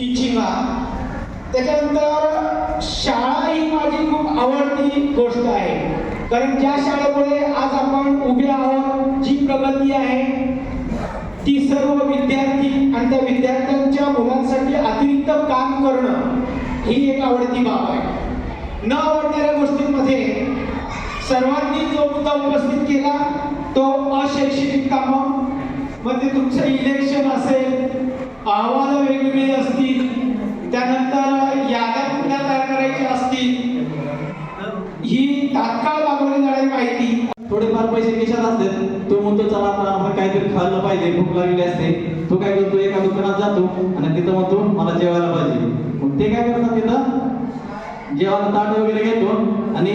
Teaching त्याच्यानंतर शाळा ही माझी खूप आवडती गोष्ट आहे. कारण ज्या शाळेमुळे आज आपण उभे आहोत जी प्रगती आहे ती सर्व विद्यार्थी आणि त्या विद्यार्थ्यांच्या मुलांसाठी अतिरिक्त काम करणं ही एक आवडती बाब आहे. न आवडणाऱ्या गोष्टींमध्ये सर्वांनी जो मुद्दा उपस्थित केला तो अशैक्षणिक कामं. म्हणजे तुमचं इलेक्शन असेल अहवाल वेगवेगळी असतील पैसे खिशात असतात? तो म्हणतो चला आपण आपण काहीतरी खाल्लं पाहिजे भूक लागली असते. तो काय करतो एका दुकानात जातो आणि तिथं म्हणतो मला जेवायला पाहिजे. मग ते काय करतात तिथं? जेवायला ताट वगैरे घेतो आणि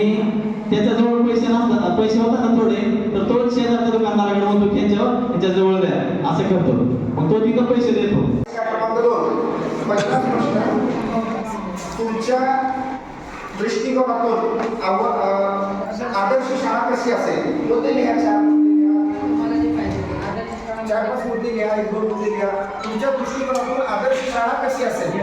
त्याच्याजवळ पैसे नसतात. पैसे होतात ना थोडे तर तो शेजारच्या दुकानदाराकडे म्हणतो त्यांच्यावर त्याच्याजवळ द्या. असं करतो. मग तो तिथं पैसे देतो. तुमच्या दृष्टिकोनातून आदर्श शाळा कशी असेल? मुद्दे लिहा चार लिहा. चार पाच मुद्दे लिहा एक दोन मुद्दे लिहा. तुमच्या दृष्टिकोनातून आदर्श शाळा कशी असेल?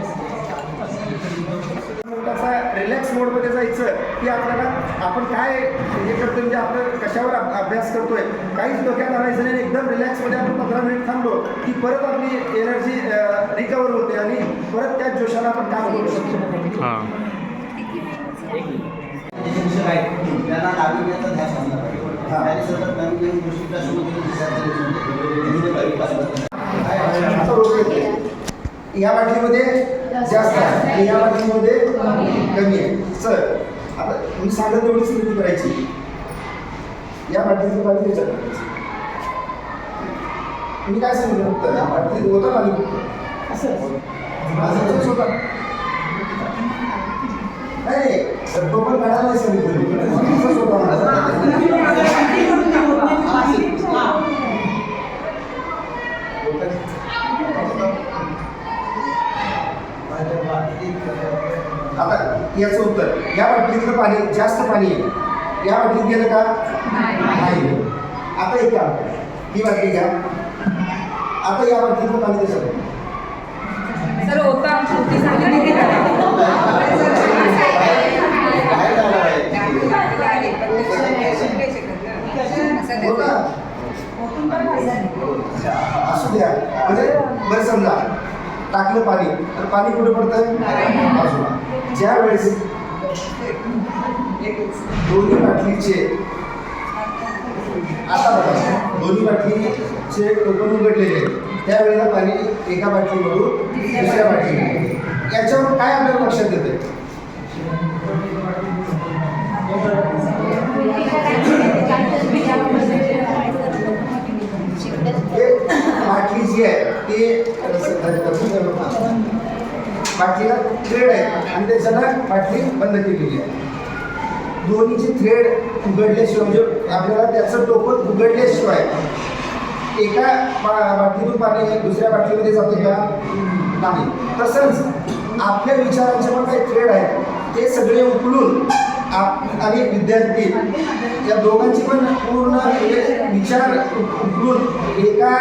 रिलॅक्स मोडमध्ये जायचं की आपल्याला आपण काय हे करतोय म्हणजे आपण कशावर अभ- अभ्यास करतोय काहीच डोक्यात आणायचं नाही एकदम रिलॅक्समध्ये आपण पंधरा मिनिट थांबलो की परत आपली एनर्जी रिकवर होते आणि परत त्याच जोशाला आपण काम करू शकतो. हां. त्यांना नाविन्याचा ध्यास असला पाहिजे त्यांनी सतत नवीन नवीन गोष्टी आता रोग येते. या बाटलीमध्ये जास्त आहे या बाटलीमध्ये कमी आहे सर आता मी सांगत तेवढी स्थिती करायची या बाटलीचं पाणी त्याच्यात टाकायचं. मी काय सांगितलं फक्त या बाटलीत होतं पाणी असं असं तेच होतं. नाही तो पण काढायला आता याचं उत्तर या बाटलीतलं पाणी जास्त पाणी आहे. या बाटलीत गेलं का? नाही. आता एक काम ही बाटली घ्या. आता या बाटलीतलं पाणी कसं घ्या. सर होता आमची होती सांगितली की होतं? असल्या म्हणजे बरं समजा टाकलं पाणी. तर पाणी कुठे पडतं बाजूला. ज्या वेळेस दोन्ही बाटलीचे आता बघा दोन्ही बाटलीचे टोपण उघडलेले त्यावेळेला पाणी एका बाटलीमधून दुसऱ्या बाटली याच्यावर काय आपल्याला लक्षात येतं पाठीला थ्रेड आहे. आणि त्याच्यानं बाटली बंद केलेली आहे. दोन्हीचे थ्रेड उघडल्याशिवाय म्हणजे आपल्याला त्याचं टोपण उघडल्याशिवाय एका बाटलीतून पाणी दुसऱ्या बाटलीमध्ये जाते का? नाही. तसंच आपल्या विचारांचे पण काही थ्रेड आहेत. ते सगळे उकलून आप आणि विद्यार्थी या दोघांची पण पूर्ण म्हणजे विचार उकलून एका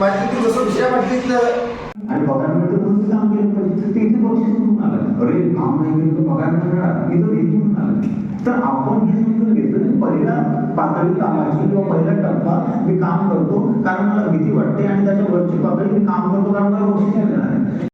बाटलीतून जसं दुसऱ्या बाटलीत आणि पगार मिळतो म्हणून ते काम केलं. पाहिजे ते इथे बक्षीस म्हणून आलं अरे काम नाही केलं तर पगार नाही मिळाला इथं इथून आलं तर आपण हे समजून घेतलं की पहिला पातळी कामाची किंवा पहिला टप्पा मी काम करतो कारण मला भीती वाटते आणि त्याच्या वरची पातळी मी काम करतो कारण मला बक्षीस मिळणार आहे.